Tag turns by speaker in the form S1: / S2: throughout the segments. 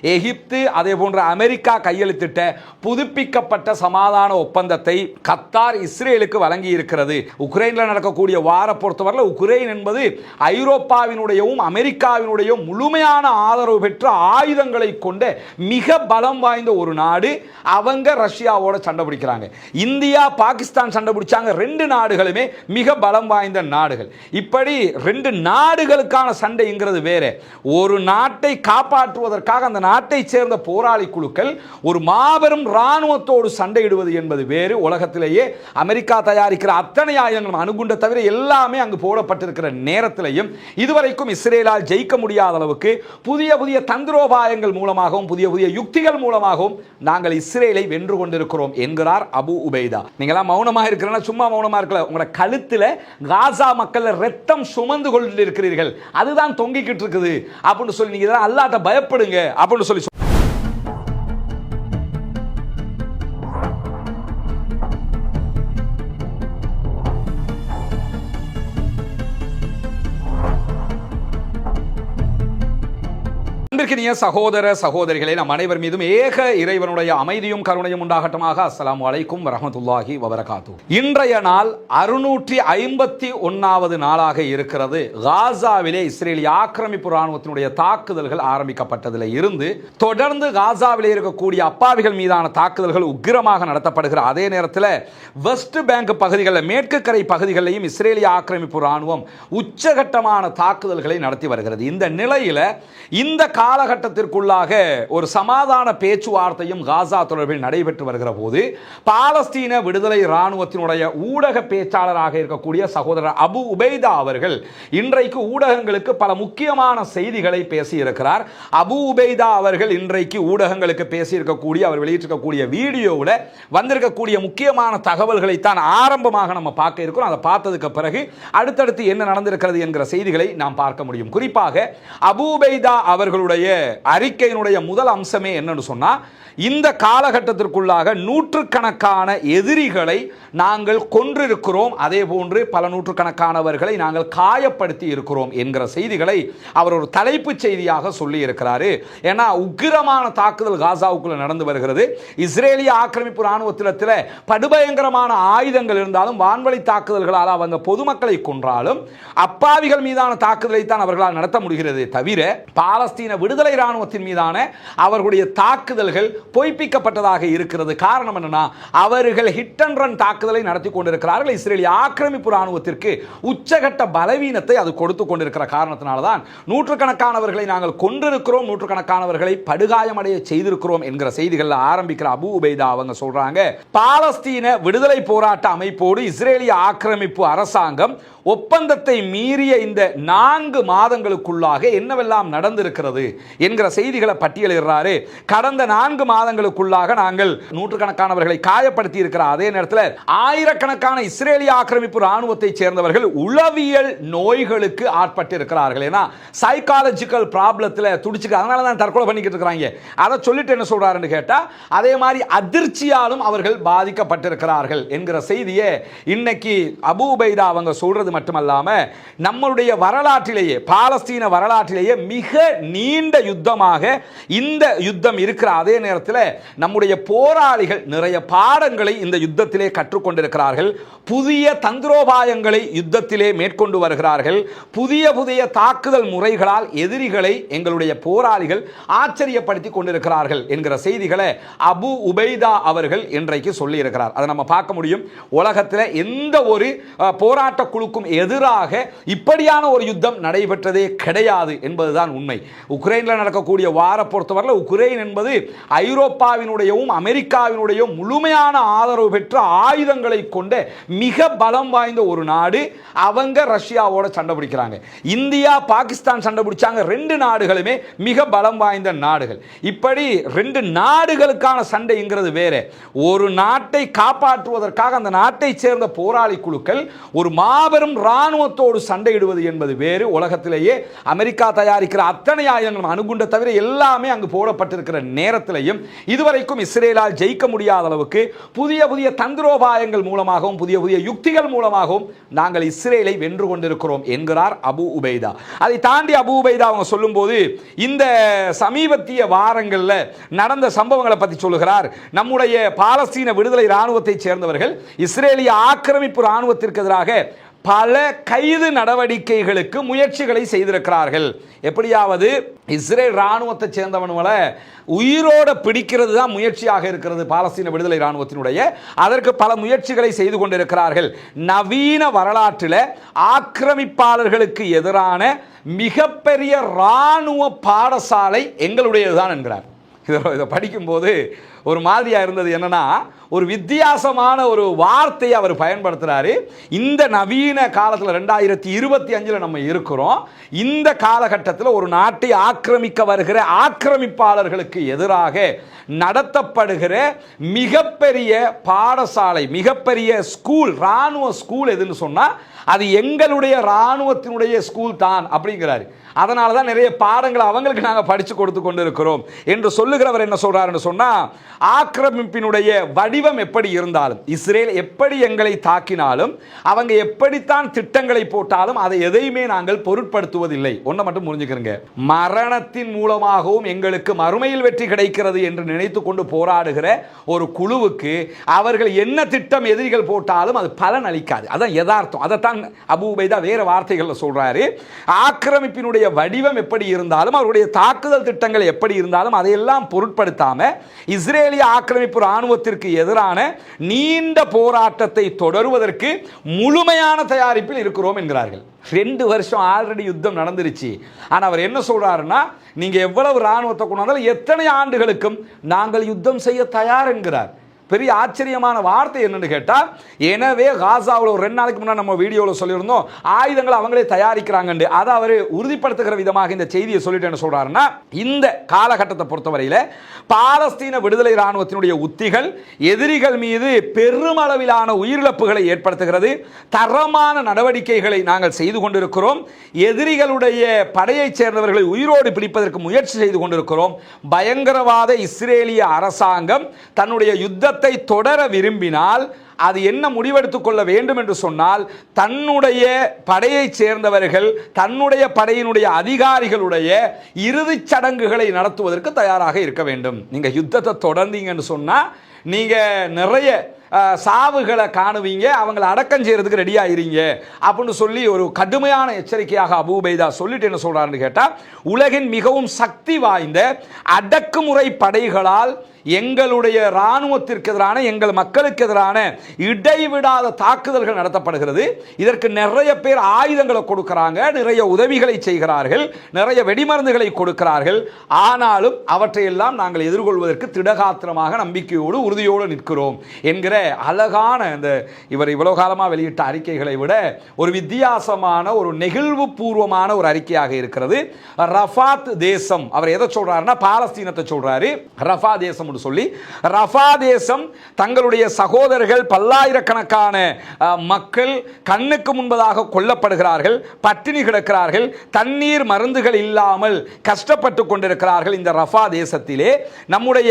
S1: எகிப்து அதே போன்ற அமெரிக்கா கையெழுத்திட்ட புதுப்பிக்கப்பட்ட சமாதான ஒப்பந்தத்தை கத்தார் இஸ்ரேலுக்கு வழங்கி இருக்கிறது உக்ரைனில் நடக்கக்கூடிய வார பொறுத்தவரையில் உக்ரைன் என்பது ஐரோப்பாவினுடையவும் அமெரிக்காவினுடைய முழுமையான ஆதரவு பெற்ற ஆயுதங்களை கொண்ட மிக பலம் வாய்ந்த ஒரு நாடு. அவங்க ரஷ்யாவோட சண்டை பிடிக்கிறாங்க. இந்தியா பாகிஸ்தான் சண்டை பிடிச்சாங்க. ரெண்டு நாடுகளுமே மிக பலம் வாய்ந்த நாடுகள். இப்படி ரெண்டு நாடுகளுக்கான சண்டைங்கிறது வேற. ஒரு நாட்டை காப்பாற்றுவதற்காக அந்த நாட்டை சேர்ந்த போராளி குழுக்கள் ஒரு மாபெரும் இராணுவத்தோடு சண்டையிடுவது என்பது வேறு. உலகத்திலேயே அமெரிக்கா தயாரிக்கிற அத்தனை ஆயுதங்களும் அணுகுண்ட தவிர எல்லாமே அங்கு போடப்பட்டிருக்கிற நேரத்திலையும் இதுவரைக்கும் இஸ்ரேலால் ஜெயிக்க முடியாத அளவுக்கு புதிய புதிய தந்திரோபாயங்கள் மூலமாகவும் புதிய புதிய யுக்திகள் மூலமாகவும் நாங்கள் இஸ்ரேலை வென்று கொண்டிருக்கிறோம் என்கிறார் அபு உபைதா. நீங்களாம் மௌனமாக இருக்கிறனா? சும்மா மௌனமாக இருக்கல. உங்களோட கழுத்தில் காசா மக்கள் ரத்தம் சுமந்து கொண்டு இருக்கிறீர்கள் அதுதான் தொங்கிக்கிட்டு இருக்குது. அப்படின்னு சொல்லி நீங்கள் இதெல்லாம் அல்லாட்ட பயப்படுங்க. அப்படின்னு சொல்லி அன்பிற்கினிய சகோதர சகோதரிகளே நம் அனைவர் மீதும் ஏக இறைவனுடைய அமைதியும் கருணையும் உண்டாகட்டமாக. அஸ்லாம் வலைக்கும் வரமத்துல்லாஹி வபரகாத்து இன்றைய நாள் அறுநூற்றி ஐம்பத்தி ஒன்னாவது நாளாக இருக்கிறது. காசாவிலே இஸ்ரேலிய ஆக்கிரமிப்பு ராணுவத்தினுடைய தாக்குதல்கள் ஆரம்பிக்கப்பட்டதில் இருந்து தொடர்ந்து காசாவிலே இருக்கக்கூடிய அப்பாவிகள் மீதான தாக்குதல்கள் உக்கிரமாக நடத்தப்படுகிற அதே நேரத்தில் வெஸ்ட் பேங்க் பகுதிகளில் மேற்கு கரை பகுதிகளிலையும் இஸ்ரேலிய ஆக்கிரமிப்பு ராணுவம் உச்சகட்டமான தாக்குதல்களை நடத்தி வருகிறது. இந்த நிலையில் இந்த காலகட்டத்திற்குள்ளாக ஒரு சமாதான பேச்சுவார்த்தையும் காசா தொடர்பில் நடைபெற்று வருகிற போது பாலஸ்தீன விடுதலை இராணுவத்தினுடைய ஊடக பேச்சாளராக இருக்கக்கூடிய சகோதரர் அபு உபைதா அவர்கள் இன்றைக்கு ஊடகங்களுக்கு பல முக்கியமான செய்திகளை பேசியிருக்கிறார். அபு உபைதா அவர்கள் இன்றைக்கு ஊடகங்களுக்கு பேசியிருக்கக்கூடிய அவர் வெளியிட்டிருக்கக்கூடிய வீடியோவில் வந்திருக்கக்கூடிய முக்கியமான தகவல்களை தான் ஆரம்பமாக நம்ம பார்க்க இருக்கிறோம். அதை பார்த்ததுக்கு பிறகு அடுத்தடுத்து என்ன நடந்திருக்கிறது என்கிற செய்திகளை நாம் பார்க்க முடியும். குறிப்பாக அபு உபைதா அவருடைய அறிக்கையினுடைய முதல் அம்சமே என்னன்னு சொன்னால் இந்த காலகட்டத்திற்குள்ளாக நூற்றுக்கணக்கான எதிரிகளை நாங்கள் கொன்றிருக்கிறோம். அதே போன்று பல நூற்றுக்கணக்கானவர்களை நாங்கள் காயப்படுத்தி இருக்கிறோம் என்கிற செய்திகளை அவர் ஒரு தலைப்புச் செய்தியாக சொல்லி இருக்கிறாரு ஏன்னா உக்கிரமான தாக்குதல் காசாவுக்குள்ள நடந்து வருகிறது. இஸ்ரேலிய ஆக்கிரமிப்பு ராணுவத்திலத்தில் படுபயங்கரமான ஆயுதங்கள் இருந்தாலும் வான்வழி தாக்குதல்களால் அவங்க பொதுமக்களை கொன்றாலும் அப்பாவிகள் மீதான தாக்குதலை தான் அவர்களால் நடத்த முடிகிறது தவிர பாலஸ்தீன விடுதலை ராணுவத்தின் மீதான அவர்களுடைய தாக்குதல்கள் பொய்ப்பிக்கப்பட்டதாக இருக்கிறது. காரணம் என்னன்னா அவர்கள் ஹிட் அண்ட் ரன் தாக்குதலை நடத்தி கொண்டிருக்கிறார்கள். இஸ்ரேலிய ஆக்கிரமிப்பு ராணுவத்திற்கு உச்சகட்ட பலவீனத்தை அது கொடுத்து கொண்டிருக்கிற காரணத்தினால்தான் நூற்றுக்கணக்கானவர்களை நாங்கள் கொண்டிருக்கிறோம் நூற்றுக்கணக்கானவர்களை படுகாயமடைய செய்திருக்கிறோம் என்கிற செய்திகளில் ஆரம்பிக்கிற அபு உபைதா அவங்க சொல்றாங்க பாலஸ்தீன விடுதலை போராட்ட அமைப்போடு இஸ்ரேலிய ஆக்கிரமிப்பு அரசாங்கம் ஒப்பந்தத்தை மீறிய இந்த நான்கு மாதங்களுக்குள்ளாக என்னவெல்லாம் நடந்திருக்கிறது என்கிற செய்திகளை பட்டியலிடுறாரு. கடந்த நான்கு மாதங்களுக்குள்ளாக நாங்கள் நூற்றுக்கணக்கானவர்களை காயப்படுத்தி இருக்கிற அதே நேரத்தில் ஆயிரக்கணக்கான இஸ்ரேலிய ஆக்கிரமிப்பு ராணுவத்தை சேர்ந்தவர்கள் உளவியல் நோய்களுக்கு ஆட்பட்டு இருக்கிறார்கள் ஏன்னா சைக்காலஜிக்கல் ப்ராப்ளத்தில் துடிச்சுக்க அதனால தான் தற்கொலை பண்ணிக்கிட்டு இருக்கிறாங்க. அதை சொல்லிட்டு என்ன சொல்றாருன்னு கேட்டால் அதே மாதிரி அதிர்ச்சியாலும் அவர்கள் பாதிக்கப்பட்டிருக்கிறார்கள் என்கிற செய்தியை இன்னைக்கு அபூபைதா அவங்க சொல்றது மட்டுமல்லாம நம்மளுடைய வரலாற்றிலேயே பாலஸ்தீன வரலாற்றிலேயே மிக நீண்ட யுத்தமாக இந்த யுத்தம் இருக்கிற அதே நேரத்தில் நம்முடைய போராளிகள் நிறைய பாடங்களை இந்த யுத்தத்திலே கற்றுக்கொண்டிருக்கிறார்கள். புதிய தந்திரோபாயங்களை யுத்தத்திலே மேற்கொண்டு வருகிறார்கள். புதிய புதிய தாக்குதல் முறைகளால் எதிரிகளை எங்களுடைய போராளிகள் ஆச்சரியப்படுத்தி கொண்டிருக்கிறார்கள் என்கிற செய்திகளை அபு உபைதா அவர்கள் இன்றைக்கு சொல்லியிருக்கிறார். அதை நம்ம பார்க்க முடியும். உலகத்தில் எந்த ஒரு போராட்ட குழுக்கும் எதிராக இப்படியான ஒரு யுத்தம் நடைபெற்றதே கிடையாது என்பதுதான் உண்மை. உக்ரைனில் நடக்கக்கூடிய வார பொறுத்தவரையில் உக்ரைன் என்பது ஐரோப்பாவினுடையவும் அமெரிக்காவினுடைய முழுமையான ஆதரவு பெற்ற ஆயுதங்களை கொண்ட மிக பலம் வாய்ந்த ஒரு நாடு. அவங்க ரஷ்யாவோட சண்டை பிடிக்கிறாங்க. இந்தியா பாகிஸ்தான் சண்டை பிடிச்சாங்க. ரெண்டு நாடுகளுமே மிக பலம் வாய்ந்த நாடுகள். இப்படி ரெண்டு நாடுகளுக்கான சண்டைங்கிறது வேற. ஒரு நாட்டை காப்பாற்றுவதற்காக அந்த நாட்டை சேர்ந்த போராளி குழுக்கள் ஒரு மாபெரும் சொந்தம் இராணுவத்தோடு சண்டையிடுவது என்பது வேறு. உலகத்திலேயே அமெரிக்கா தயாரிக்கிற அத்தனை ஆயுதங்களும் அணுகுண்ட தவிர எல்லாமே அங்கு போடப்பட்டிருக்கிற நேரத்திலையும் இதுவரைக்கும் இஸ்ரேலால் ஜெயிக்க முடியாத அளவுக்கு புதிய புதிய தந்திரோபாயங்கள் மூலமாகவும் புதிய புதிய யுக்திகள் மூலமாகவும் நாங்கள் இஸ்ரேலை வென்று கொண்டிருக்கிறோம் என்கிறார் அபு உபைதா. அதை தாண்டி அபு உபைதா அவங்க சொல்லும்போது இந்த சமீபத்திய வாரங்களில் நடந்த சம்பவங்களை பற்றி சொல்லுகிறார். நம்முடைய பாலஸ்தீன விடுதலை இராணுவத்தைச் சேர்ந்தவர்கள் இஸ்ரேலிய ஆக்கிரமிப்பு இராணுவத்திற்கு எதிராக பல கைது நடவடிக்கைகளுக்கு முயற்சிகளை செய்திருக்கிறார்கள். எப்படியாவது இஸ்ரேல் இராணுவத்தை சேர்ந்தவனுங்களை உயிரோட பிடிக்கிறது தான் முயற்சியாக இருக்கிறது பாலஸ்தீன விடுதலை இராணுவத்தினுடைய. அதற்கு பல முயற்சிகளை செய்து கொண்டிருக்கிறார்கள். நவீன வரலாற்றில் ஆக்கிரமிப்பாளர்களுக்கு எதிரான மிகப்பெரிய இராணுவ பாடசாலை எங்களுடையதுதான் என்கிறார். இதை இதை படிக்கும்போது ஒரு மாதிரியாக இருந்தது என்னென்னா ஒரு வித்தியாசமான ஒரு வார்த்தையை அவர் பயன்படுத்துகிறாரு இந்த நவீன காலத்தில் ரெண்டாயிரத்தி இருபத்தி அஞ்சில் நம்ம இருக்கிறோம். இந்த காலகட்டத்தில் ஒரு நாட்டை ஆக்கிரமிக்க வருகிற ஆக்கிரமிப்பாளர்களுக்கு எதிராக நடத்தப்படுகிற மிகப்பெரிய பாடசாலை மிகப்பெரிய ஸ்கூல் இராணுவ ஸ்கூல் எதுன்னு சொன்னால் அது எங்களுடைய இராணுவத்தினுடைய ஸ்கூல் தான் அப்படிங்கிறாரு. அதனால தான் நிறைய பாடங்களை அவங்களுக்கு நாங்கள் படித்து கொடுத்து கொண்டு இருக்கிறோம் என்று சொல்லுகிறவர் என்ன சொல்கிறாருன்னு சொன்னால் ஆக்கிரமிப்பினுடைய வடிவம் எப்படி இருந்தாலும் இஸ்ரேல் எப்படி எங்களை தாக்கினாலும் அவங்க எப்படித்தான் திட்டங்களை போட்டாலும் அதை எதையுமே நாங்கள் பொருட்படுத்துவதில்லை. ஒன்றை மட்டும் புரிஞ்சுக்கிறங்க. மரணத்தின் மூலமாகவும் எங்களுக்கு மறுமையில் வெற்றி கிடைக்கிறது என்று நினைத்து கொண்டு போராடுகிற ஒரு குழுவுக்கு அவர்கள் என்ன திட்டம் எதிரிகள் போட்டாலும் அது பலன் அளிக்காது. அதான் யதார்த்தம். அதைத்தான் அபு உபைதா வார்த்தைகளில் சொல்கிறாரு ஆக்கிரமிப்பினுடைய வடிவம் எப்படி இருந்தாலும் அவருடைய தாக்குதல் திட்டங்கள் எப்படி இருந்தாலும் அதையெல்லாம் இஸ்ரேல் இஸ்ரேலிய ஆக்கிரமிப்பு இராணுவத்திற்கு எதிரான நீண்ட போராட்டத்தை தொடருவதற்கு முழுமையான தயாரிப்பில் இருக்கிறோம் என்கிறார்கள். ரெண்டு வருஷம் ஆல்ரெடி யுத்தம் நடந்துருச்சு. ஆனால் அவர் என்ன சொல்றாருன்னா நீங்க எவ்வளவு இராணுவத்தை கொண்டாந்தாலும் எத்தனை ஆண்டுகளுக்கும் நாங்கள் யுத்தம் செய்ய தயார் என்கிறார். பெரிய ஆச்சரியமான வார்த்தை என்னன்னு கேட்டால் எனவே காசாவில் ஒரு ரெண்டு நாளைக்கு முன்னாடி நம்ம வீடியோவில் சொல்லியிருந்தோம் ஆயுதங்களை அவங்களே தயாரிக்கிறாங்கன்னு அதை அவர் உறுதிப்படுத்துகிற விதமாக இந்த செய்தியை சொல்லிட்டு என்ன சொல்கிறாருன்னா இந்த காலகட்டத்தை பொறுத்தவரையில் பாலஸ்தீன விடுதலை இராணுவத்தினுடைய உத்திகள் எதிரிகள் மீது பெருமளவிலான உயிரிழப்புகளை ஏற்படுத்துகிறது. தரமான நடவடிக்கைகளை நாங்கள் செய்து கொண்டிருக்கிறோம். எதிரிகளுடைய படையைச் சேர்ந்தவர்களை உயிரோடு பிடிப்பதற்கு முயற்சி செய்து கொண்டிருக்கிறோம். பயங்கரவாத இஸ்ரேலிய அரசாங்கம் தன்னுடைய யுத்தத்தை தொடர விரும்பினால் அது என்ன முடிவெடுத்துக் கொள்ள வேண்டும் என்று சொன்னால் தன்னுடைய படையைச் சேர்ந்தவர்கள் தன்னுடைய படையினுடைய அதிகாரிகளுடைய இறுதிச் சடங்குகளை நடத்துவதற்கு தயாராக இருக்க வேண்டும். நீங்கள் யுத்தத்தை தொடர்ந்தீங்கன்னு சொன்னால் நீங்கள் நிறைய சாவுகளை காணுவீங்க அவங்களை அடக்கம் செய்கிறதுக்கு ரெடி ஆயிருங்க அப்படின்னு சொல்லி ஒரு கடுமையான எச்சரிக்கையாக அபூபைதா சொல்லிட்டு என்ன சொல்கிறாருன்னு கேட்டால் உலகின் மிகவும் சக்தி வாய்ந்த அடக்குமுறை படைகளால் எங்களுடைய இராணுவத்திற்கு எதிரான எங்கள் மக்களுக்கு எதிரான இடைவிடாத தாக்குதல்கள் நடத்தப்படுகிறது. இதற்கு நிறைய பேர் ஆயுதங்களை கொடுக்கிறாங்க நிறைய உதவிகளை செய்கிறார்கள் நிறைய வெடிமருந்துகளை கொடுக்கிறார்கள். ஆனாலும் அவற்றையெல்லாம் நாங்கள் எதிர்கொள்வதற்கு திடகாத்திரமாக நம்பிக்கையோடு உறுதியோடு நிற்கிறோம் என்கிற அழகான இந்த இவர் இவ்வளவு காலமாக வெளியிட்ட அறிக்கைகளை விட ஒரு வித்தியாசமான ஒரு நெகிழ்வு பூர்வமான ஒரு அறிக்கையாக இருக்கிறது. ரஃபாத் தேசம் அவர் எதை சொல்றாருன்னா பாலஸ்தீனத்தை சொல்றாரு. ரஃபா தேசம் என்று சொல்லி ரஃபா தேசம் தங்களுடைய சகோதரர்கள் பல்லாயிரக்கணக்கான மக்கள் கண்ணுக்கு முன்பதாக கொல்லப்படுகிறார்கள் பட்டினி கிடக்கிறார்கள் தண்ணீர் மருந்துகள் இல்லாமல் கஷ்டப்பட்டு கொண்டிருக்கிறார்கள் இந்த ரஃபா தேசத்திலே. நம்முடைய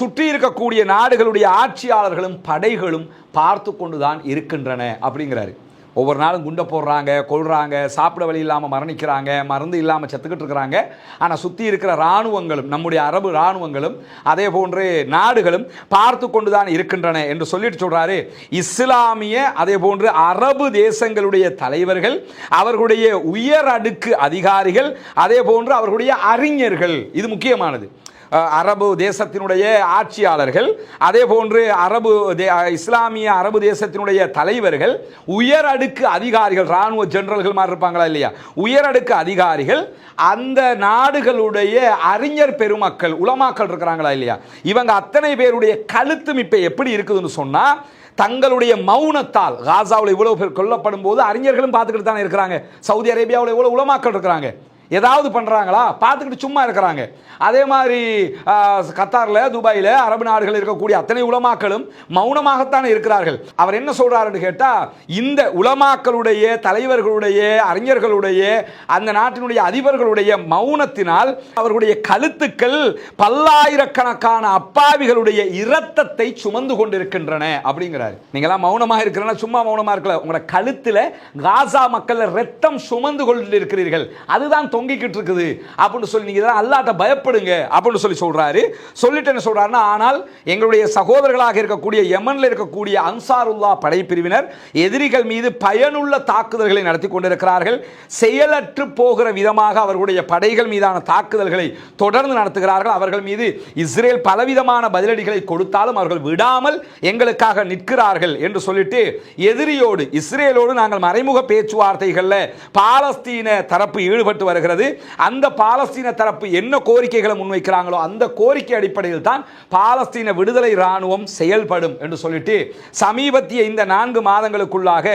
S1: சுற்றி இருக்கக்கூடிய நாடுகளுடைய ஆட்சியாளர்களும் படைகளும் பார்த்து கொண்டுதான் இருக்கின்றன அப்படிங்கிறாரு. ஒவ்வொரு நாளும் குண்டை போடுறாங்க கொள்றாங்க சாப்பிட வழி இல்லாமல் மரணிக்கிறாங்க மருந்து இல்லாமல் செத்துக்கிட்டு இருக்கிறாங்க. ஆனால் சுற்றி இருக்கிற இராணுவங்களும் நம்முடைய அரபு இராணுவங்களும் அதே போன்று நாடுகளும் பார்த்து கொண்டு தான் இருக்கின்றன என்று சொல்லிட்டு சொல்கிறாரு இஸ்லாமிய அதே போன்று அரபு தேசங்களுடைய தலைவர்கள் அவர்களுடைய உயர் அடுக்கு அதிகாரிகள் அதே போன்று அவர்களுடைய அறிஞர்கள். இது முக்கியமானது. அரபு தேசத்தினுடைய ஆட்சியாளர்கள் அதே போன்று அரபு தே- இஸ்லாமிய அரபு தேசத்தினுடைய தலைவர்கள் உயர் அடுக்கு அதிகாரிகள் இராணுவ ஜெனரல்கள் மாதிரி இருப்பாங்களா இல்லையா? உயர் அடுக்கு அதிகாரிகள் அந்த நாடுகளுடைய அறிஞர் பெருமக்கள் உலமாக்கள் இருக்கிறாங்களா இல்லையா? இவங்க அத்தனை பேருடைய கழுத்து இப்போ எப்படி இருக்குதுன்னு சொன்னால் தங்களுடைய மௌனத்தால் காசாவில் இவ்வளவு பேர் கொல்லப்படும் போது அறிஞர்களும் பார்த்துக்கிட்டு தானே இருக்கிறாங்க. சவுதி அரேபியாவில் இவ்வளவு உலமாக்கள் இருக்கிறாங்க. ஏதாவது பண்ணுறாங்களா பார்த்துக்கிட்டு சும்மா இருக்கிறாங்க. அதே மாதிரி கத்தாரில் துபாயில் அரபு நாடுகள் இருக்கக்கூடிய அத்தனை உலமாக்களும் மௌனமாகத்தான் இருக்கிறார்கள். அவர் என்ன சொல்கிறாருன்னு கேட்டால் இந்த உலமாக்களுடைய தலைவர்களுடைய அறிஞர்களுடைய அந்த நாட்டினுடைய அதிபர்களுடைய மௌனத்தினால் அவர்களுடைய கழுத்துக்கள் பல்லாயிரக்கணக்கான அப்பாவிகளுடைய இரத்தத்தை சுமந்து கொண்டிருக்கின்றன அப்படிங்கிறார். நீங்களாம் மௌனமாக இருக்கிறனா? சும்மா மௌனமாக இருக்கல. உங்களோட கழுத்தில் காசா மக்கள் ரத்தம் சுமந்து கொண்டிருக்கிறீர்கள். அதுதான் தொங்கிக்கிட்டு இருக்குது அப்படின்னு சொல்லி நீங்கள் அல்லாட்ட பயப்படுங்க அப்படின்னு சொல்லி சொல்றாரு. சொல்லிட்டு என்ன சொல்றாருன்னா ஆனால் எங்களுடைய சகோதரர்களாக இருக்கக்கூடிய யமனில் இருக்கக்கூடிய அன்சாருல்லா படைப்பிரிவினர் எதிரிகள் மீது பயனுள்ள தாக்குதல்களை நடத்தி கொண்டிருக்கிறார்கள். செயலற்று போகிற விதமாக அவர்களுடைய படைகள் மீதான தாக்குதல்களை தொடர்ந்து நடத்துகிறார்கள். அவர்கள் மீது இஸ்ரேல் பலவிதமான பதிலடிகளை கொடுத்தாலும் அவர்கள் விடாமல் எங்களுக்காக நிற்கிறார்கள். என்று சொல்லிட்டு எதிரியோடு இஸ்ரேலோடு நாங்கள் மறைமுக பேச்சுவார்த்தைகளில் பாலஸ்தீன தரப்பு ஈடுபட்டு வருகிறது. அந்த பாலஸ்தீன தரப்பு என்ன கோரிக்கைகளை முன்வைக்கிறாங்களோ அந்த கோரிக்கை அடிப்படையில் தான் பாலஸ்தீன விடுதலை இராணுவம் செயல்படும் என்று சொல்லிட்டு சமீபத்திய இந்த நான்கு மாதங்களுக்குள்ளாக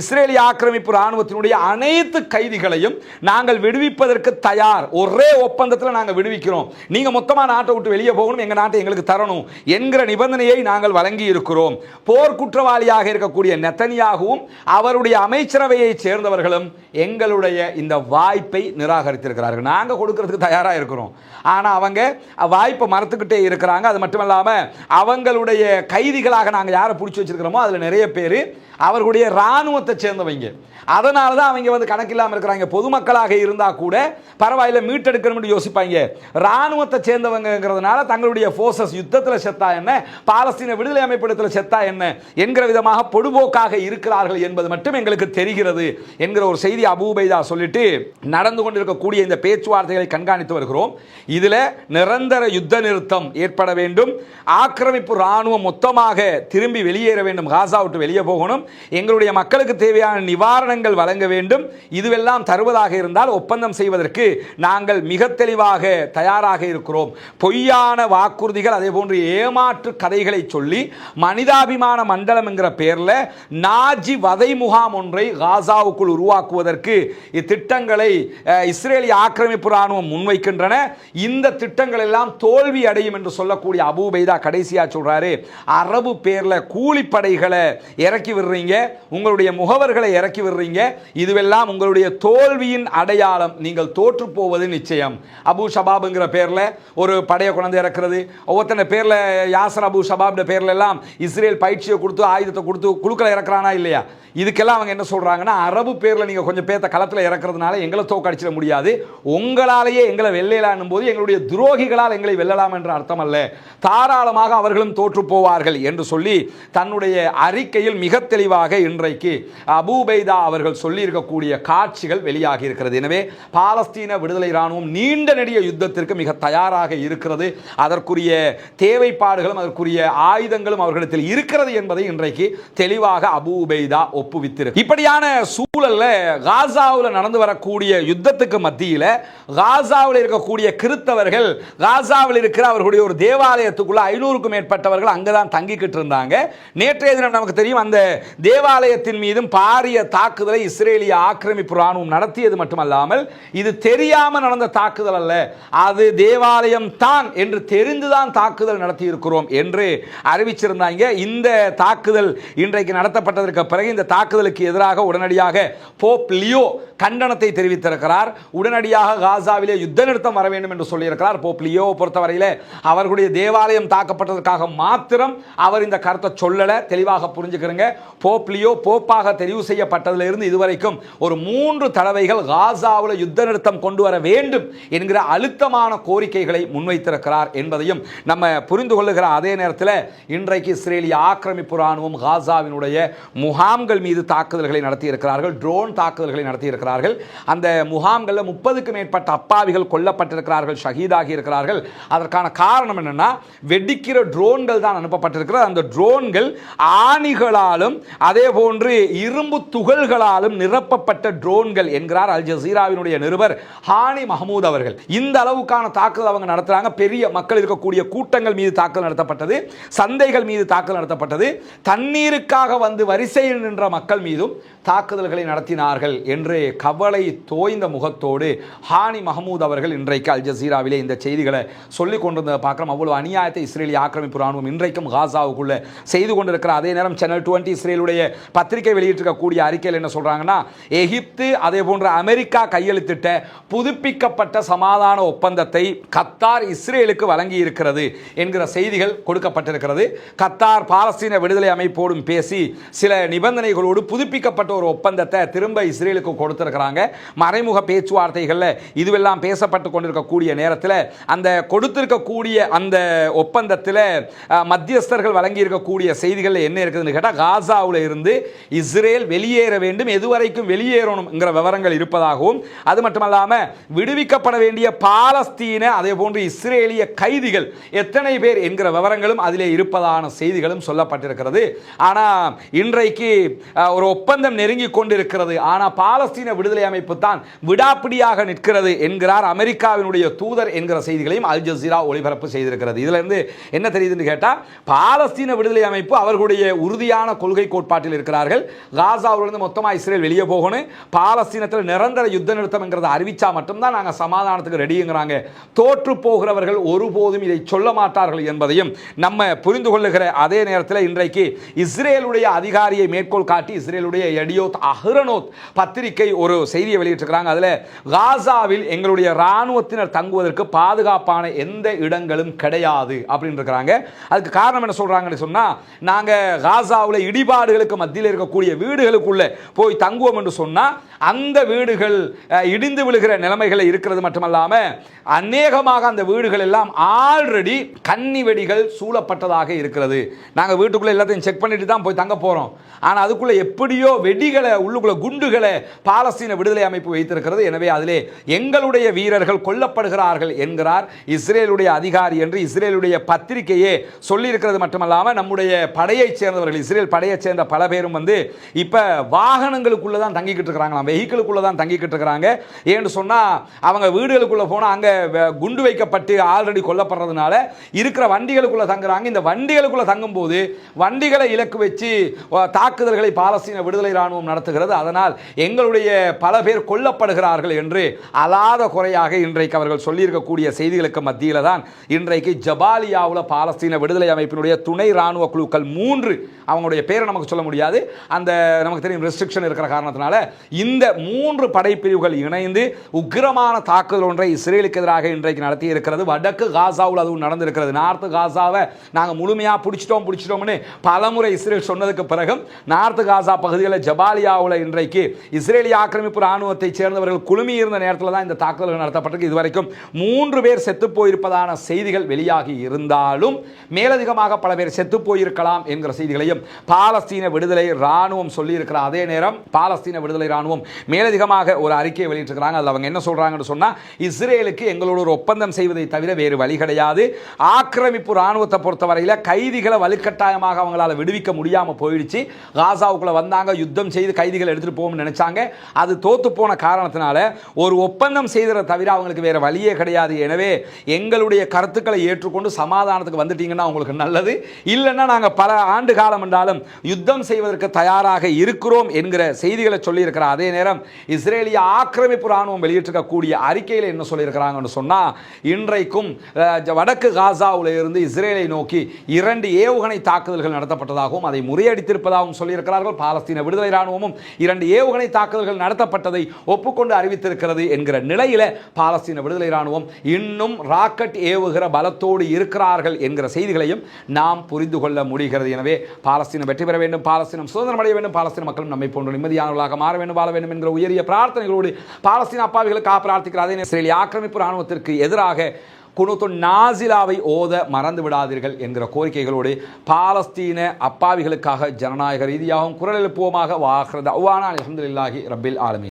S1: இஸ்ரேலிய ஆக்கிரமிப்பு இராணுவத்தினுடைய அனைத்து கைதிகளையும் நாங்கள் விடுவிப்பதற்கு தயார். ஒரே ஒப்பந்தத்தில் நாங்கள் விடுவிக்கிறோம். நீங்க மொத்தமா நாட்டை விட்டு வெளியே போகணும் எங்க நாட்டை எங்களுக்கு தரணும் என்கிற நிபந்தனையை நாங்கள் வழங்கி இருக்கிறோம். போர் குற்றவாளியாக இருக்கக்கூடிய நெத்தனியாகவும் அவருடைய அமைச்சரவையை சேர்ந்தவர்களும் எங்களுடைய இந்த வாய்ப்பை நிராகரித்திருக்கிறார்கள். நாங்க கொடுக்கிறதுக்கு தயாரா இருக்கிறோம். ஆனா அவங்க வாய்ப்பை மறுத்துக்கிட்டே இருக்கிறாங்க. அது மட்டும் இல்லாமல் அவங்களுடைய கைதிகளாக நாங்க யாரை பிடிச்சி வச்சிருக்கிறோமோ அதுல நிறைய பேர் அவர்களுடைய இராணுவத்தை சேர்ந்தவங்க. அதனால தான் அவங்க வந்து கணக்கில்லாமல் இருக்கிறாங்க. பொதுமக்களாக இருந்தால் கூட பரவாயில்ல மீட்டெடுக்கணும்னு யோசிப்பாங்க. இராணுவத்தை சேர்ந்தவங்கிறதுனால தங்களுடைய ஃபோர்ஸஸ் யுத்தத்தில் செத்தா என்ன? பாலஸ்தீன விடுதலை அமைப்பிடத்தில் செத்தா என்ன? என்கிற விதமாக பொடுபோக்காக இருக்கிறார்கள் என்பது மட்டும் எங்களுக்கு தெரிகிறது என்கிற ஒரு செய்தி அபூபைதா சொல்லிட்டு நடந்து இருக்கக்கூடிய இந்த பேச்சுவார்த்தைகளை கண்காணித்து வருகிறோம். இதில் நிரந்தர யுத்த நிறுத்தம் ஏற்பட வேண்டும். ஆக்கிரமிப்பு இராணுவம் மொத்தமாக திரும்பி வெளியேற வேண்டும். காசா விட்டு வெளியே போகணும். எங்களுடைய மக்களுக்கு தேவையான நிவாரணங்கள் வழங்க வேண்டும். இதுவெல்லாம் தருவதாக இருந்தால் ஒப்பந்தம் செய்வதற்கு நாங்கள் மிக தெளிவாக தயாராக இருக்கிறோம். பொய்யான வாக்குறுதிகள் அதே போன்று ஏமாற்று கதைகளை சொல்லி மனிதாபிமான மண்டலம் என்கிற பெயரில் நாஜி வதை முகாம் ஒன்றை காசாவுக்குள் உருவாக்குவதற்கு இத்திட்டங்களை இஸ்ரேலிய ஆக்கிரமிப்பு ராணுவம் முன்வைக்கின்றன. இந்த திட்டங்கள் எல்லாம் தோல்வி அடையும் என்று சொல்லக்கூடிய அபூபைதா கடைசியாக சொல்கிறாரு அரபு பேரில் கூலிப்படைகளை இறக்கி விடுறீங்க. உங்களுடைய முகவர்களை இறக்கி விடுறீங்க. இதுவெல்லாம் உங்களுடைய தோல்வியின் அடையாளம். நீங்கள் தோற்று போவது நிச்சயம். அபு ஷபாபுங்கிற பேரில் ஒரு படையை கொண்டு இறக்குறது. ஒவ்வொருத்தன பேரில் யாசர் அபு ஷபாப்ட பேரில் எல்லாம் இஸ்ரேல் பயிற்சியை கொடுத்து ஆயுதத்தை கொடுத்து குழுக்களை இறக்குறானா இல்லையா? இதுக்கெல்லாம் அவங்க என்ன சொல்கிறாங்கன்னா அரபு பேரில் நீங்கள் கொஞ்சம் பேர்த்த களத்தில் இறக்குறதுனால எங்களை தோக்கடிச்சிட முடியாது. உங்களாலேயே எங்களை வெல்லையிலான்னும் போது எங்களுடைய துரோகிகளால் எங்களை வெல்லலாம் என்ற அர்த்தம் அல்ல தாராளமாக அவர்களும் தோற்று போவார்கள் என்று சொல்லி தன்னுடைய அறிக்கையில் மிக தெளிவாக இன்றைக்கு அபூபைதா அவர்கள் சொல்லியிருக்கக்கூடிய காட்சிகள் வெளியாகி இருக்கிறது. எனவே பாலஸ்தீன விடுதலை இராணுவம் நீண்ட நெடிய யுத்தத்திற்கு மிக தயாராக இருக்கிறது. அதற்குரிய தேவைப்பாடுகளும் அதற்குரிய ஆயுதங்களும் அவர்களிடத்தில் இருக்கிறது என்பதை இன்றைக்கு தெளிவாக அபூபைதா ஒப்புவித்திருக்கு இப்படியான சூழல்ல காசாவில் நடந்து வரக்கூடிய யுத்தத்துக்கு மத்தியில் காசாவில் இருக்கக்கூடிய கிறித்தவர்கள் காசாவில் இருக்கிற அவர்களுடைய ஒரு தேவாலயத்துக்குள்ள ஐநூறுக்கும் மேற்பட்டவர்கள் அங்கதான் தங்கிக்கிட்டு இருந்தாங்க. நேற்றைய தினம் நமக்கு தெரியும் அந்த தேவாலயத்தின் மீதும் பாரிய தாக்குதலை இஸ்ரேலிய ஆக்கிரமிப்பு ராணுவம் நடத்தியது மட்டுமல்லாமல் இது தெரியாம நடந்த தாக்குதல் அல்ல அது தேவாலயம் தான் என்று தெரிந்துதான் தாக்குதல் நடத்தி இருக்கிறோம் என்று அறிவிச்சிருந்தாங்க. இந்த தாக்குதல் இன்றைக்கு நடத்தப்பட்டதற்கு பிறகு இந்த தாக்குதலுக்கு எதிராக உடனடியாக போப் லியோ கண்டனத்தை தெரிவித்திருக்கிறார். உடனடியாக காசாவிலே யுத்த நிறுத்தம் வர வேண்டும் என்று சொல்லியிருக்கிறார். போப் லியோ அவர்களுடைய தேவாலயம் தாக்கப்பட்டதற்காக மாத்திரம் அவர் இந்த கருத்தை சொல்லலை. தெளிவாக புரிஞ்சுக்கிறங்க. போப் லியோ போப்பாக தெரிவு செய்யப்பட்டதிலிருந்து இதுவரைக்கும் ஒரு மூன்று தடவைகள் காசாவில் யுத்த நிறுத்தம் கொண்டு வர வேண்டும் என்கிற அழுத்தமான கோரிக்கைகளை முன்வைத்திருக்கிறார் என்பதையும் நம்ம புரிந்து கொள்ளுகிற அதே நேரத்தில் இன்றைக்கு இஸ்ரேலிய ஆக்கிரமிப்பு ராணுவம் காசாவினுடைய முகாம்கள் மீது தாக்குதல்களை நடத்தியிருக்கிறார்கள். ட்ரோன் தாக்குதல்களை நடத்தியிருக்கிறார்கள் அந்த முகாம்களில் முப்பதுக்கு மேற்பட்ட அப்பாவிகள் கொல்லப்பட்டிருக்கிறார்கள் ஷஹீதாகி இருக்கிறார்கள். அதற்கான காரணம் என்னன்னா வெடிக்கிற ட்ரோன்கள் தான் அனுப்பப்பட்டிருக்கிறது. அந்த ட்ரோன்கள் ஆணிகளாலும் அதே போன்று இரும்பு துகள்களாலும் நிரப்பப்பட்ட ட்ரோன்கள் என்கிறார் அல் ஜசீராவினுடைய நிருபர் ஹானி மஹமூத் அவர்கள். இந்த அளவுக்கான தாக்குதல் அவங்க நடத்துகிறாங்க பெரிய மக்கள் இருக்கக்கூடிய கூட்டங்கள் மீது தாக்குதல் நடத்தப்பட்டது. சந்தைகள் மீது தாக்குதல் நடத்தப்பட்டது. தண்ணீருக்காக வந்து வரிசையில் நின்ற மக்கள் மீதும் தாக்குதல்களை நடத்தினார்கள் என்று கவலை தோய்ந்த முகத்தோடு ஹானி மஹமூத் அவர்கள் இன்றைக்கு அல் ஜசீராவிலே இந்த செய்திகளை சொல்லிக் கொண்டிருந்ததை பார்க்குறோம். அவ்வளோ அநியாயத்தை இஸ்ரேலிய ஆக்கிரமிப்பு ராணுவம் இன்றைக்கும் காசாவுக்குள்ள செய்து கொண்டிருக்கிற அதே நேரம் சேனல் டுவெண்ட்டி இஸ்ரேலுடைய பத்திரிகை வெளியிட்டிருக்கக்கூடிய அறிக்கையில் என்ன சொல்கிறாங்கன்னா எகிப்து அதே போன்ற அமெரிக்கா கையெழுத்திட்ட புதுப்பிக்கப்பட்ட சமாதான ஒப்பந்தத்தை கத்தார் இஸ்ரேலுக்கு வழங்கி இருக்கிறது என்கிற செய்திகள் கொடுக்கப்பட்டிருக்கிறது. கத்தார் பாலஸ்தீன விடுதலை அமைப்போடும் பேசி சில நிபந்தனைகளோடு புதுப்பிக்கப்பட்ட ஒரு ஒப்பந்தத்தை திரும்ப இஸ்ரேலுக்கு இருக்கிறாங்க. மறைமுக பேச்சுவார்த்தைகளில் இதுவெல்லாம் பேசப்பட்டு கொண்டிருக்கக்கூடிய நேரத்தில் அந்த கொடுத்திருக்கக்கூடிய அந்த ஒப்பந்தத்தில் மத்தியஸ்தர்கள் வழங்கி இருக்கக்கூடிய செய்திகளில் என்ன இருக்குதுன்னு கேட்டால் காசாவில் இருந்து இஸ்ரேல் வெளியேற வேண்டும் எதுவரைக்கும் வெளியேறணுங்கிற விவரங்கள் இருப்பதாகவும் அது மட்டுமல்லாமல் விடுவிக்கப்பட வேண்டிய பாலஸ்தீன அதே போன்று இஸ்ரேலிய கைதிகள் எத்தனை பேர் என்கிற விவரங்களும் அதிலே இருப்பதான செய்திகளும் சொல்லப்பட்டிருக்கிறது. ஆனால் இன்றைக்கு ஒரு ஒப்பந்தம் நெருங்கி கொண்டிருக்கிறது. ஆனால் பாலஸ்தீன விடுதலை அமைப்பு தான் விடாப்பிடியாக நிற்கிறது என்கிறார் அமெரிக்காவினுடைய தூதர் என்கிற செய்திகளையும் அல் ஜசீரா ஒளிபரப்பு செய்திருக்கிறது. இதிலிருந்து என்ன தெரியுதுன்னு கேட்டால் பாலஸ்தீன விடுதலை அமைப்பு அவர்களுடைய உறுதியான கொள்கை கோட்பாட்டில் இருக்கிறார்கள். காசாவிலிருந்து மொத்தமாக இஸ்ரேல் வெளியே போகணும். பாலஸ்தீனத்தில் நிரந்தர யுத்த நிறுத்தம்ங்கிறத அறிவிச்சா மட்டும்தான் நாங்கள் சமாதானத்துக்கு ரெடிங்கிறாங்க தோற்று போகிறவர்கள் ஒருபோதும் இதை சொல்ல மாட்டார்கள் என்பதையும் நம்ம புரிந்து கொள்ளுகிற அதே நேரத்தில் இன்றைக்கு இஸ்ரேலுடைய அதிகாரியை மேற்கோள் காட்டி இஸ்ரேலுடைய எடியோத் அஹ்ரனோத் பத்திரிகை ஒரு செய்தியை வெளியிட்டிருக்கிறாங்க. அதில் காசாவில் எங்களுடைய இராணுவத்தினர் தங்குவதற்கு பாதுகாப்பான எந்த இடங்களும் கிடையாது அப்படின்னு இருக்கிறாங்க அதுக்கு காரணம் என்ன சொல்கிறாங்கன்னு சொன்னால் நாங்கள் காசாவில் இடிபாடுகளுக்கு மத்தியில் இருக்கக்கூடிய வீடுகளுக்குள்ளே போய் தங்குவோம் என்று சொன்னால் அந்த வீடுகள் இடிந்து விழுகிற நிலைமைகளை இருக்கிறது மட்டுமல்லாமல் அநேகமாக அந்த வீடுகள் எல்லாம் ஆல்ரெடி கன்னி வெடிகள் சூழப்பட்டதாக இருக்கிறது. நாங்கள் வீட்டுக்குள்ளே எல்லாத்தையும் செக் பண்ணிட்டு தான் போய் தங்க போகிறோம் ஆனால் அதுக்குள்ளே எப்படியோ வெடிகளை உள்ளுக்குள்ளே குண்டுகளை பாலஸ்தீன விடுதலை அமைப்பு வைத்திருக்கிறது. எனவே அதிலே எங்களுடைய வீரர்கள் கொல்லப்படுகிறார்கள் என்கிறார் இஸ்ரேலுடைய அதிகாரி என்று இஸ்ரேலுடைய பத்திரிகையே சொல்லியிருக்கிறது மட்டுமல்லாமல் நம்முடைய படையைச் சேர்ந்தவர்கள் இஸ்ரேல் படையைச் சேர்ந்த பல பேரும் வந்து இப்போ வாகனங்களுக்குள்ளே தான் தங்கிக்கிட்டு இருக்கிறாங்களாம் வெஹிக்கிளுக்குள்ளே தான் தங்கிக்கிட்டு இருக்கிறாங்க. ஏன்னு சொன்னால் அவங்க வீடுகளுக்குள்ளே போனால் அங்கே குண்டு வைக்கப்பட்டு ஆல்ரெடி கொல்லப்படுறதுனால இருக்கிற வண்டிகளுக்குள்ளே தங்குறாங்க. இந்த வண்டிகளுக்குள்ளே தங்கும்போது வண்டிகளை இலக்கு வச்சு தாக்குதல்களை பாலஸ்தீன விடுதலை ராணுவம் நடத்துகிறது. அதனால் எங்களுடைய பல பேர் கொல்லப்படுகிறார்கள் என்று அலாத குறையாக இன்றைக்கு அவர்கள் சொல்லியிருக்கக்கூடிய செய்திகளுக்கு மத்தியில் தான் இன்றைக்கு ஜபாலியாவில் பாலஸ்தீன விடுதலை அமைப்பினுடைய துணை ராணுவ குழுக்கள் மூன்று அவங்களுடைய பேரை நமக்கு சொல்ல முடியாது. அந்த நமக்கு தெரியும் ரெஸ்ட்ரிக்ஷன் இருக்கிற காரணத்தினால இந்த மூன்று படைப்பிரிவுகள் இணைந்து உக்கிரமான தாக்குதல் ஒன்றை இஸ்ரேலுக்கு எதிராக இன்றைக்கு நடத்தி இருக்கிறது வடக்கு காசாவில் அதுவும் நடந்திருக்கிறது. நார்த்து காசாவை நாங்கள் முழுமையாக பிடிச்சிட்டோம் பிடிச்சிட்டோம்னு பலமுறை இஸ்ரேல் சொன்னதுக்கு பிறகும் நார்த்து காசா பகுதிகளில் ஜபாலியாவில் இன்றைக்கு இஸ்ரேலியா ஆக்கிரமிப்பு ராணுவத்தை சேர்ந்தவர்கள் குழுமியிருந்த நேரத்தில் தான் இந்த தாக்குதல்கள் நடத்தப்பட்டிருக்கு. இதுவரைக்கும் மூன்று பேர் செத்து போயிருப்பதான செய்திகள் வெளியாகி இருந்தாலும் மேலதிகமாக பல பேர் செத்து போயிருக்கலாம் என்கிற செய்திகளையும் பாலஸ்தீன விடுதலை ராணுவம் சொல்லியிருக்கிற அதே நேரம் பாலஸ்தீன விடுதலை ராணுவம் மேலதிகமாக ஒரு அறிக்கையை வெளியிட்டிருக்கிறாங்க. அதில் அவங்க என்ன சொல்றாங்கன்னு சொன்னால் இஸ்ரேலுக்கு எங்களோட ஒரு ஒப்பந்தம் செய்வதை தவிர வேறு வழி கிடையாது. ஆக்கிரமிப்பு ராணுவத்தை பொறுத்தவரையில் கைதிகளை வலுக்கட்டாயமாக அவங்களால விடுவிக்க முடியாமல் போயிடுச்சு. காசாவுக்குள்ள வந்தாங்க யுத்தம் செய்து கைதிகள் எடுத்துகிட்டு போகும்னு நினைச்சாங்க. அது தோத்து போன காரணத்தினால ஒரு ஒப்பந்தம் செய்ததை தவிர அவங்களுக்கு வேறு வழியே கிடையாது. எனவே எங்களுடைய கருத்துக்களை ஏற்றுக்கொண்டு சமாதானத்துக்கு வந்துட்டீங்கன்னா உங்களுக்கு நல்லது. இல்லைன்னா நாங்கள் பல ஆண்டு காலம் என்றாலும் யுத்தம் செய்வதற்கு தயாராக இருக்கிறோம் என்கிற செய்திகளை சொல்லியிருக்கிற அதே நேரம் இஸ்ரேலிய ஆக்கிரமிப்பு ராணுவம் வெளியிட்டிருக்கக்கூடிய அறிக்கையில் என்ன சொல்லியிருக்கிறாங்கன்னு சொன்னால் இன்றைக்கும் வடக்கு காசாவில் இருந்து இஸ்ரேலை நோக்கி இரண்டு ஏவுகணை தாக்குதல்கள் நடத்தப்பட்டதாகவும் அதை முறியடித்திருப்பதாகவும் சொல்லியிருக்கிறார்கள். பாலஸ்தீன விடுதலை ராணுவமும் இரண்டு ஏவுகணை தாக்குதல்கள் நடத்தப்பட்டதை ஒப்புக்கொண்டு அறிவித்திருக்கிறது என்கிற நிலையில் பாலஸ்தீன விடுதலை ராணுவம் இன்னும் ராக்கெட் ஏவுகிற பலத்தோடு இருக்கிறார்கள் என்கிற செய்திகளையும் நாம் புரிந்து கொள்ள முடிகிறது. எனவே பாலஸ்தீனம் வெற்றி பெற வேண்டும். பாலஸ்தீனம் சுதந்திரம் அடைய வேண்டும். பாலஸ்தீன மக்களும் நம்மை போன்ற நிம்மதியானவர்களாக மாற வேண்டும் வாழ வேண்டும் என்கிற உயரிய பிரார்த்தனைகளோடு பாலஸ்தீன அப்பாவிகளுக்காக பிரார்த்திக்கிற அதே நேரம் இஸ்ரேலிய ஆக்கிரமிப்பு ராணுவத்திற்கு எதிராக குனுத்து நாசிலாவை ஓத மறந்து விடாதீர்கள் என்கிற கோரிக்கைகளோடு பாலஸ்தீன அப்பாவிகளுக்காக ஜனநாயக ரீதியாகவும் குரல் எழுப்புவோமாக வாகிறது அவ்வானா அலமதுல்லாஹி ரபில் ஆலமி